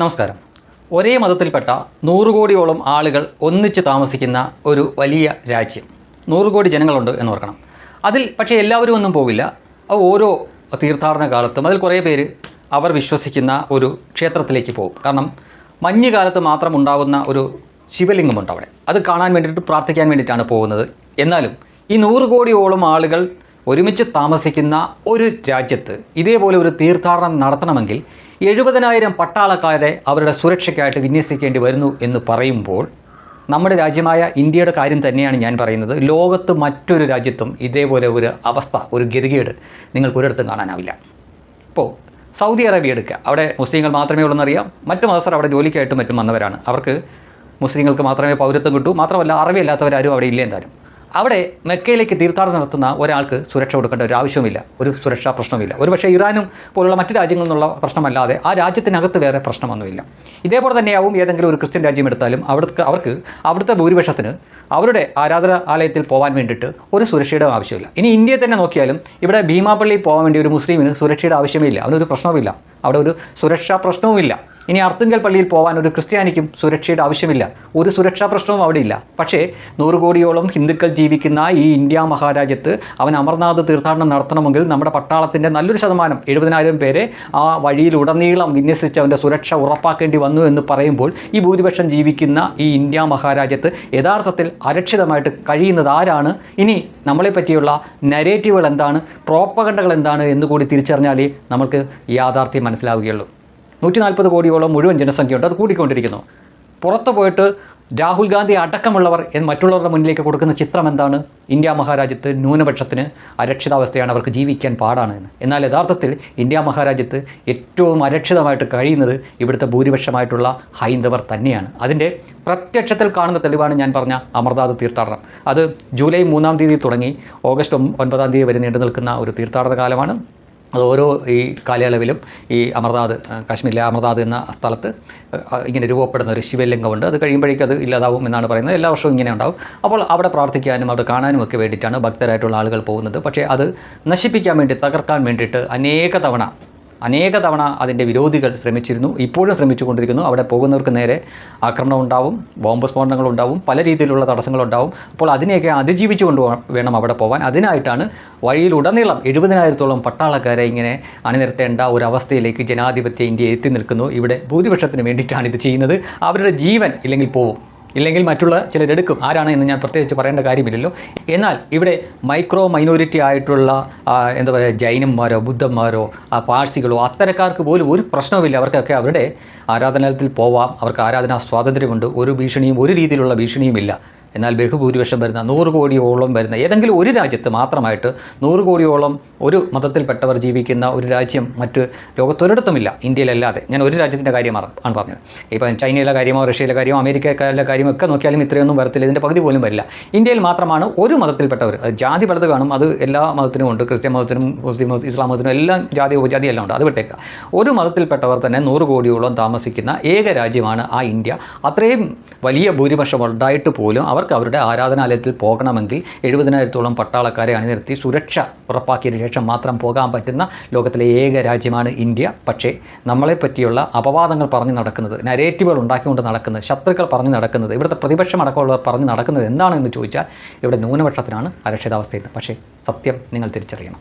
നമസ്കാരം. ഒരേ മതത്തിൽപ്പെട്ട നൂറ് കോടിയോളം ആളുകൾ ഒന്നിച്ച് താമസിക്കുന്ന ഒരു വലിയ രാജ്യം. നൂറ് കോടി ജനങ്ങളുണ്ട് എന്ന് ഓർക്കണം. അതിൽ പക്ഷേ എല്ലാവരും ഒന്നും പോവില്ല. അത് ഓരോ തീർത്ഥാടന കാലത്തും അതിൽ കുറേ പേര് അവർ വിശ്വസിക്കുന്ന ഒരു ക്ഷേത്രത്തിലേക്ക് പോകും. കാരണം മഞ്ഞുകാലത്ത് മാത്രം ഉണ്ടാകുന്ന ഒരു ശിവലിംഗമുണ്ട് അവിടെ. അത് കാണാൻ വേണ്ടിയിട്ട് പ്രാർത്ഥിക്കാൻ വേണ്ടിയിട്ടാണ് പോകുന്നത്. എന്നാലും ഈ നൂറ് കോടിയോളം ആളുകൾ ഒരുമിച്ച് താമസിക്കുന്ന ഒരു രാജ്യത്ത് ഇതേപോലെ ഒരു തീർത്ഥാടനം നടത്തണമെങ്കിൽ എഴുപതിനായിരം പട്ടാളക്കാരെ അവരുടെ സുരക്ഷയ്ക്കായിട്ട് വിന്യസിക്കേണ്ടി വരുന്നു എന്ന് പറയുമ്പോൾ നമ്മുടെ രാജ്യമായ ഇന്ത്യയുടെ കാര്യം തന്നെയാണ് ഞാൻ പറയുന്നത്. ലോകത്ത് മറ്റൊരു രാജ്യത്തും ഇതേപോലെ ഒരു അവസ്ഥ ഒരു ഗതികേട് നിങ്ങൾക്ക് ഒരിടത്തും കാണാനാവില്ല. ഇപ്പോൾ സൗദി അറേബ്യ എടുക്കുക. അവിടെ മുസ്ലിങ്ങൾ മാത്രമേ ഉള്ളെന്നറിയാം മറ്റു മതസ്ഥർ അവിടെ ജോലിക്കായിട്ടും മറ്റും വന്നവരാണ്. അവർക്ക് മുസ്ലിങ്ങൾക്ക് മാത്രമേ പൗരത്വം കിട്ടൂ. മാത്രമല്ല അറിവില്ലാത്തവരാരും അവിടെ ഇല്ല എന്തായാലും. അവിടെ മെക്കയിലേക്ക് തീർത്ഥാടനം നടത്തുന്ന ഒരാൾക്ക് സുരക്ഷ കൊടുക്കേണ്ട ഒരു ആവശ്യവുമില്ല. ഒരു സുരക്ഷാ പ്രശ്നമില്ല ഒരു പക്ഷേ ഇറാനും പോലുള്ള മറ്റ് രാജ്യങ്ങളിൽ നിന്നുള്ള പ്രശ്നമല്ലാതെ ആ രാജ്യത്തിനകത്ത് വേറെ പ്രശ്നമൊന്നുമില്ല. ഇതേപോലെ തന്നെയാവും ഏതെങ്കിലും ഒരു ക്രിസ്ത്യൻ രാജ്യം എടുത്താലും അവിടുത്തെ അവർക്ക് അവിടുത്തെ ഭൂരിപക്ഷത്തിന് അവരുടെ ആരാധന ആലയത്തിൽ പോകാൻ വേണ്ടിയിട്ട് ഒരു സുരക്ഷയുടെ ആവശ്യമില്ല. ഇനി ഇന്ത്യയെ തന്നെ നോക്കിയാലും ഇവിടെ ഭീമാപ്പള്ളിയിൽ പോകാൻ വേണ്ടി ഒരു മുസ്ലിമിന് സുരക്ഷയുടെ ആവശ്യമേ ആവശ്യമില്ല. അവനൊരു പ്രശ്നവുമില്ല. അവിടെ ഒരു സുരക്ഷാ പ്രശ്നവുമില്ല. ഇനി അർത്തുങ്കൽ പള്ളിയിൽ പോകാൻ ഒരു ക്രിസ്ത്യാനിക്കും സുരക്ഷയുടെ ആവശ്യമില്ല. ഒരു സുരക്ഷാ പ്രശ്നവും അവിടെ ഇല്ല പക്ഷേ നൂറ് കോടിയോളം ഹിന്ദുക്കൾ ജീവിക്കുന്ന ഈ ഇന്ത്യ മഹാരാജ്യത്ത് അവൻ അമർനാഥ് തീർത്ഥാടനം നടത്തണമെങ്കിൽ നമ്മുടെ പട്ടാളത്തിന്റെ നല്ലൊരു ശതമാനം എഴുപതിനായിരം പേരെ ആ വഴിയിലുടനീളം വിന്യസിച്ച് അവന്റെ സുരക്ഷ ഉറപ്പാക്കേണ്ടി വന്നു എന്ന് പറയുമ്പോൾ ഈ ഭൂരിപക്ഷം ജീവിക്കുന്ന ഈ ഇന്ത്യ മഹാരാജ്യത്ത് യഥാർത്ഥത്തിൽ അരക്ഷിതമായിട്ട് കഴിയുന്നത് ആരാണ്? ഇനി നമ്മളെ പറ്റിയുള്ള നരേറ്റീവുകൾ എന്താണ്? പ്രോപ്പകണ്ടകൾ എന്താണ് എന്ന് കൂടി തിരിച്ചറിഞ്ഞാലേ നമുക്ക് യാഥാർത്ഥ്യം മനസ്സിലാവുകയുള്ളൂ. നൂറ്റി നാൽപ്പത് കോടിയോളം മുഴുവൻ ജനസംഖ്യയുണ്ട്. അത് കൂടിക്കൊണ്ടിരിക്കുന്നു. പുറത്തു പോയിട്ട് രാഹുൽ ഗാന്ധി അടക്കമുള്ളവർ മറ്റുള്ളവരുടെ മുന്നിലേക്ക് കൊടുക്കുന്ന ചിത്രം എന്താണ്? ഇന്ത്യ മഹാരാജ്യത്ത് ന്യൂനപക്ഷത്തിന് അരക്ഷിതാവസ്ഥയാണ് അവർക്ക് ജീവിക്കാൻ പാടാണ് എന്ന്. എന്നാൽ യഥാർത്ഥത്തിൽ ഇന്ത്യ മഹാരാജ്യത്ത് ഏറ്റവും അരക്ഷിതമായിട്ട് കഴിയുന്നത് ഇവിടുത്തെ ഭൂരിപക്ഷമായിട്ടുള്ള ഹൈന്ദവർ തന്നെയാണ്. അതിന്റെ പ്രത്യക്ഷത്തിൽ കാണുന്ന തെളിവാണ് ഞാൻ പറഞ്ഞ അമർനാഥ് തീർത്ഥാടനം. അത് ജൂലൈ മൂന്നാം തീയതി തുടങ്ങി. ഓഗസ്റ്റ് ഒൻപതാം തീയതി വരെ നീണ്ടു നിൽക്കുന്ന ഒരു തീർത്ഥാടന കാലമാണ്. അത് ഓരോ ഈ കാലയളവിലും ഈ അമർനാഥ് കാശ്മീരിലെ അമർനാഥ് എന്ന സ്ഥലത്ത് ഇങ്ങനെ രൂപപ്പെടുന്ന ഒരു ശിവലിംഗമുണ്ട്. അത് കഴിയുമ്പോഴേക്കും അത് ഇല്ലാതാവും എന്നാണ് പറയുന്നത്. എല്ലാ വർഷവും ഇങ്ങനെ ഉണ്ടാവും. അപ്പോൾ അവിടെ പ്രാർത്ഥിക്കാനും അവിടെ കാണാനും ഒക്കെ വേണ്ടിയിട്ടാണ് ഭക്തരായിട്ടുള്ള ആളുകൾ പോകുന്നത്. പക്ഷേ അത് നശിപ്പിക്കാൻ വേണ്ടി തകർക്കാൻ വേണ്ടിയിട്ട് അനേക തവണ അനേക തവണ അതിന്റെ വിരോധികൾ ശ്രമിച്ചിരുന്നു ഇപ്പോഴും ശ്രമിച്ചുകൊണ്ടിരിക്കുന്നു. അവിടെ പോകുന്നവർക്ക് നേരെ ആക്രമണം ഉണ്ടാവും ബോംബ് സ്ഫോടനങ്ങൾ ഉണ്ടാവും പല രീതിയിലുള്ള തടസ്സങ്ങളുണ്ടാവും അപ്പോൾ അതിനെയൊക്കെ അതിജീവിച്ചു കൊണ്ട് വേണം അവിടെ പോകാൻ അതിനായിട്ടാണ് വഴിയിലുടനീളം എഴുപതിനായിരത്തോളം പട്ടാളക്കാരെ ഇങ്ങനെ അണിനിരത്തേണ്ട ഒരു അവസ്ഥയിലേക്ക് ജനാധിപത്യ ഇന്ത്യ എത്തി നിൽക്കുന്നു. ഇവിടെ ഭൂരിപക്ഷത്തിന് വേണ്ടിയിട്ടാണ് ഇത് ചെയ്യുന്നത്. അവരുടെ ജീവൻ ഇല്ലെങ്കിൽ പോവും. ഇല്ലെങ്കിൽ മറ്റുള്ള ചിലരെടുക്കും ആരാണ് എന്ന് ഞാൻ പ്രത്യേകിച്ച് പറയേണ്ട കാര്യമില്ലല്ലോ. എന്നാൽ ഇവിടെ മൈക്രോ മൈനോറിറ്റി ആയിട്ടുള്ള എന്താ പറയുക ജൈനന്മാരോ ബുദ്ധന്മാരോ പാഴ്സികളോ അത്തരക്കാർക്ക് പോലും ഒരു പ്രശ്നവുമില്ല. അവർക്കൊക്കെ അവരുടെ ആരാധനാലയത്തിൽ പോവാം. അവർക്ക് ആരാധനാ സ്വാതന്ത്ര്യമുണ്ട്. ഒരു ഭീഷണിയും ഒരു രീതിയിലുള്ള ഭീഷണിയുമില്ല. എന്നാൽ ബഹുഭൂരിപക്ഷം വരുന്ന നൂറ് കോടിയോളം വരുന്ന ഏതെങ്കിലും ഒരു രാജ്യത്ത് മാത്രമായിട്ട് നൂറ് കോടിയോളം ഒരു മതത്തിൽപ്പെട്ടവർ ജീവിക്കുന്ന ഒരു രാജ്യം മറ്റ് ലോകത്തൊരിടത്തുമില്ല. ഇന്ത്യയിലല്ലാതെ. ഞാൻ ഒരു രാജ്യത്തിന്റെ കാര്യമാണ് ആണ് പറഞ്ഞത്. ഇപ്പം ചൈനയിലെ കാര്യമോ റഷ്യയിലെ കാര്യമോ അമേരിക്കയിലെ കാര്യമോ ഒക്കെ നോക്കിയാലും ഇത്രയൊന്നും വരത്തില്ല. ഇതിന്റെ പകുതി പോലും വരില്ല. ഇന്ത്യയിൽ മാത്രമാണ് ഒരു മതത്തിൽപ്പെട്ടവർ. ജാതി പലത് കാണും. അത് എല്ലാ മതത്തിനും ഉണ്ട്. ക്രിസ്ത്യൻ മതത്തിനും മുസ്ലിം മതത്തിനും ഇസ്ലാം മതത്തിനും എല്ലാം ജാതി ഉപജാതി എല്ലാം ഉണ്ട്. അത് വിട്ടേക്കുക ഒരു മതത്തിൽപ്പെട്ടവർ തന്നെ നൂറ് കോടിയോളം താമസിക്കുന്ന ഏക രാജ്യമാണ് ആ ഇന്ത്യ. അത്രയും വലിയ ഭൂരിപക്ഷം ഉണ്ടായിട്ട് പോലും അവർക്ക് അവരുടെ ആരാധനാലയത്തിൽ പോകണമെങ്കിൽ എഴുപതിനായിരത്തോളം പട്ടാളക്കാരെ അണിനിർത്തി സുരക്ഷ ഉറപ്പാക്കിയതിനു ശേഷം മാത്രം പോകാൻ പറ്റുന്ന ലോകത്തിലെ ഏക രാജ്യമാണ് ഇന്ത്യ. പക്ഷേ നമ്മളെ പറ്റിയുള്ള അപവാദങ്ങൾ പറഞ്ഞു നടക്കുന്നത് നരേറ്റീവുകൾ ഉണ്ടാക്കിക്കൊണ്ട് നടക്കുന്നത് ശത്രുക്കൾ പറഞ്ഞു നടക്കുന്നത് ഇവിടുത്തെ പ്രതിപക്ഷം അടക്കമുള്ളവർ പറഞ്ഞു നടക്കുന്നത് എന്താണെന്ന് ചോദിച്ചാൽ ഇവിടെ ന്യൂനപക്ഷത്തിനാണ് അരക്ഷിതാവസ്ഥയിൽ പക്ഷേ സത്യം നിങ്ങൾ തിരിച്ചറിയണം.